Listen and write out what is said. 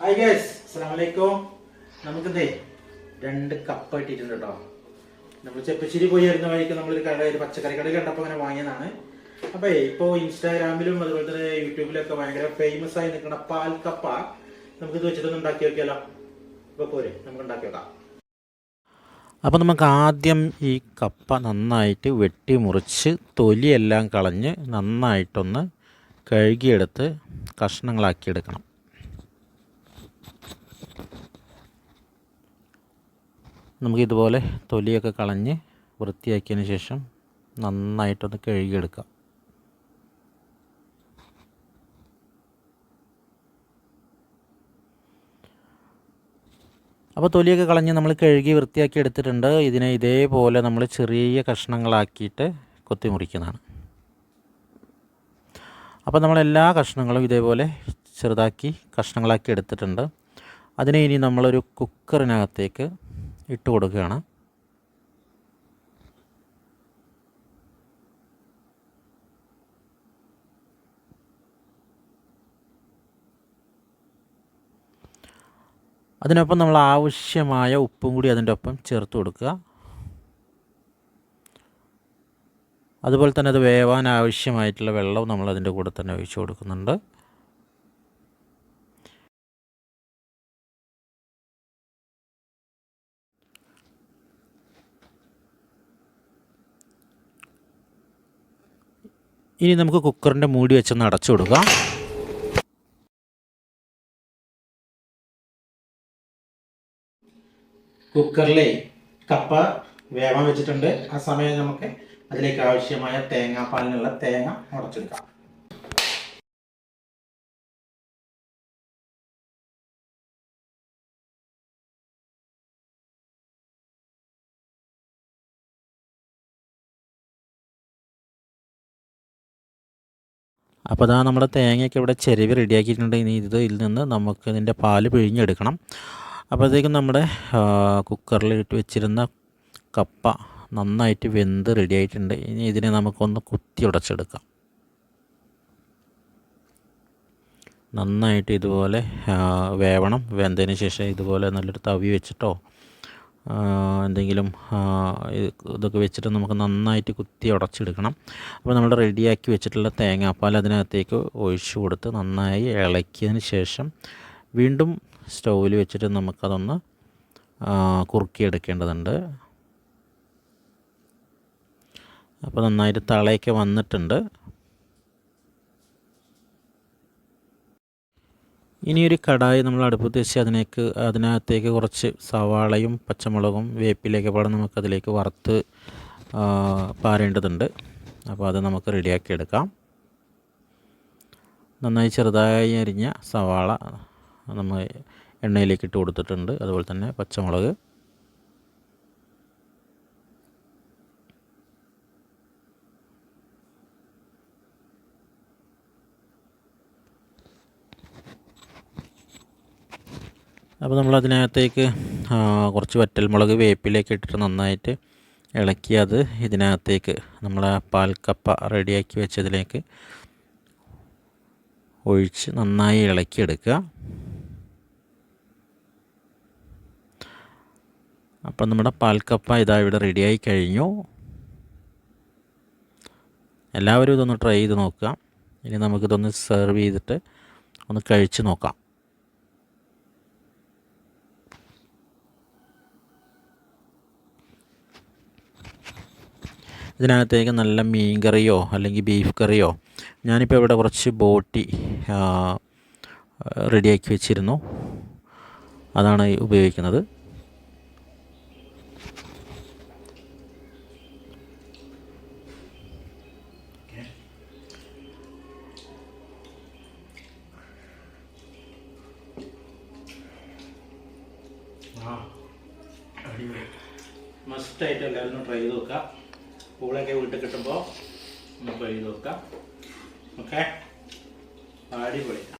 Hi guys അസ്സലാമലൈക്കും. നമുക്കിതേ രണ്ട് cup ഇട്ടിട്ടുണ്ട് കേട്ടോ നമ്മൾ ചെപ്പശ്ശേരി പോയി വരുന്ന വഴിക്ക് നമ്മളൊരു ഒരു പച്ചക്കറി കട കണ്ടപ്പോൾ അങ്ങനെ വാങ്ങിയതാണ്. അപ്പോൾ ഇപ്പോൾ ഇൻസ്റ്റാഗ്രാമിലും അതുപോലെ തന്നെ യൂട്യൂബിലൊക്കെ ഭയങ്കര ഫേമസ് ആയി നിൽക്കുന്ന പാൽ കപ്പ നമുക്കിത് വെച്ചിട്ടൊന്ന് ഉണ്ടാക്കി നോക്കിയാലോ? ഇപ്പോൾ പോരെ നമുക്ക് ഉണ്ടാക്കി നോക്കാം. അപ്പോൾ നമുക്ക് ആദ്യം ഈ കപ്പ നന്നായിട്ട് വെട്ടി മുറിച്ച് തൊലിയെല്ലാം കളഞ്ഞ് നന്നായിട്ടൊന്ന് കഴുകിയെടുത്ത് കഷ്ണങ്ങളാക്കി നമുക്കിതുപോലെ തൊലിയൊക്കെ കളഞ്ഞ് വൃത്തിയാക്കിയതിന് ശേഷം നന്നായിട്ടൊന്ന് കഴുകിയെടുക്കാം. അപ്പോൾ തൊലിയൊക്കെ കളഞ്ഞ് നമ്മൾ കഴുകി വൃത്തിയാക്കി എടുത്തിട്ടുണ്ട്. ഇതിനെ ഇതേപോലെ നമ്മൾ ചെറിയ കഷ്ണങ്ങളാക്കിയിട്ട് കൊത്തി മുറിക്കുന്നതാണ്. അപ്പോൾ നമ്മൾ എല്ലാ കഷ്ണങ്ങളും ഇതേപോലെ ചെറുതാക്കി കഷ്ണങ്ങളാക്കി എടുത്തിട്ടുണ്ട്. അതിനെ ഇനി നമ്മളൊരു കുക്കറിനകത്തേക്ക് ഇട്ട് കൊടുക്കുകയാണ്. അതിനൊപ്പം നമ്മൾ ആവശ്യമായ ഉപ്പും കൂടി അതിന്റെ ഒപ്പം ചേർത്ത് കൊടുക്കുക. അതുപോലെ തന്നെ അത് വേവാൻ ആവശ്യമായിട്ടുള്ള വെള്ളവും നമ്മൾ അതിന്റെ കൂടെ തന്നെ ഒഴിച്ചു കൊടുക്കുന്നുണ്ട്. ഇനി നമുക്ക് കുക്കറിന്റെ മൂടി വെച്ചൊന്ന് അടച്ചു കൊടുക്കാം. കുക്കറിലെ കപ്പ വേവാൻ വെച്ചിട്ടുണ്ട്. ആ സമയം നമുക്ക് അതിലേക്ക് ആവശ്യമായ തേങ്ങാപ്പാലിനുള്ള തേങ്ങ ഉടച്ചെടുക്കാം അപ്പോൾ അതാ നമ്മുടെ തേങ്ങയൊക്കെ ഇവിടെ ചെരുവ് റെഡിയാക്കിയിട്ടുണ്ട്. ഇനി ഇത് ഇതിൽ നിന്ന് നമുക്ക് ഇതിന്റെ പാൽ പിഴിഞ്ഞെടുക്കണം. അപ്പോഴത്തേക്കും നമ്മുടെ കുക്കറിൽ ഇട്ട് വെച്ചിരുന്ന കപ്പ നന്നായിട്ട് വെന്ത് റെഡി ആയിട്ടുണ്ട് ഇനി ഇതിനെ നമുക്കൊന്ന് കുത്തി ഉടച്ചെടുക്കാം. നന്നായിട്ട് ഇതുപോലെ വേവണം. വെന്തതിന് ശേഷം ഇതുപോലെ നല്ലൊരു തവി വെച്ചിട്ടോ എന്തെങ്കിലും ഇതൊക്കെ വെച്ചിട്ട് നമുക്ക് നന്നായിട്ട് കുത്തി ഉടച്ചെടുക്കണം. അപ്പോൾ നമ്മൾ റെഡിയാക്കി വെച്ചിട്ടുള്ള തേങ്ങാപ്പാൽ അതിനകത്തേക്ക് ഒഴിച്ചു കൊടുത്ത് നന്നായി ഇളക്കിയതിന് ശേഷം വീണ്ടും സ്റ്റൗവിൽ വെച്ചിട്ട് നമുക്കതൊന്ന് കുറുക്കിയെടുക്കേണ്ടതുണ്ട്. അപ്പോൾ നന്നായിട്ട് തളയൊക്കെ വന്നിട്ടുണ്ട്. ഇനി ഒരു കടായി നമ്മൾ അടുപ്പത്ത് വെച്ച് അതിനേക്ക് അതിനകത്തേക്ക് കുറച്ച് സവാളയും പച്ചമുളകും വേപ്പിലേക്ക് പാടെ നമുക്കതിലേക്ക് വറുത്ത് പാരേണ്ടതുണ്ട്. അപ്പോൾ അത് നമുക്ക് റെഡിയാക്കി എടുക്കാം. നന്നായി ചെറുതായി അരിഞ്ഞ സവാള നമ്മൾ എണ്ണയിലേക്ക് ഇട്ട് കൊടുത്തിട്ടുണ്ട്. അതുപോലെ തന്നെ പച്ചമുളക്. അപ്പോൾ നമ്മൾ അതിനകത്തേക്ക് കുറച്ച് വറ്റൽമുളക് വേപ്പിലേക്ക് ഇട്ടിട്ട് നന്നായിട്ട് ഇളക്കി അത് ഇതിനകത്തേക്ക് നമ്മൾ ആ പാൽക്കപ്പ റെഡിയാക്കി വെച്ചതിലേക്ക് ഒഴിച്ച് നന്നായി ഇളക്കിയെടുക്കുക. അപ്പം നമ്മുടെ പാൽക്കപ്പ ഇതാ ഇവിടെ റെഡിയായി കഴിഞ്ഞു. എല്ലാവരും ഇതൊന്ന് ട്രൈ ചെയ്ത് നോക്കുക. ഇനി നമുക്കിതൊന്ന് സെർവ് ചെയ്തിട്ട് ഒന്ന് കഴിച്ച് നോക്കാം. ഇതിനകത്തേക്ക് നല്ല മീൻ കറിയോ അല്ലെങ്കിൽ ബീഫ് കറിയോ ഞാനിപ്പോൾ ഇവിടെ കുറച്ച് ബോട്ടി റെഡിയാക്കി വെച്ചിരുന്നു. അതാണ് ഉപയോഗിക്കുന്നത്. മസ്റ്റായിട്ട് എല്ലാവരും ട്രൈ ചെയ്ത് നോക്കുക പൂളൊക്കെ വീട്ടിൽ കിട്ടുമ്പോൾ നമുക്ക് എഴുതി നോക്കാം ഓക്കെ അടിപൊളി.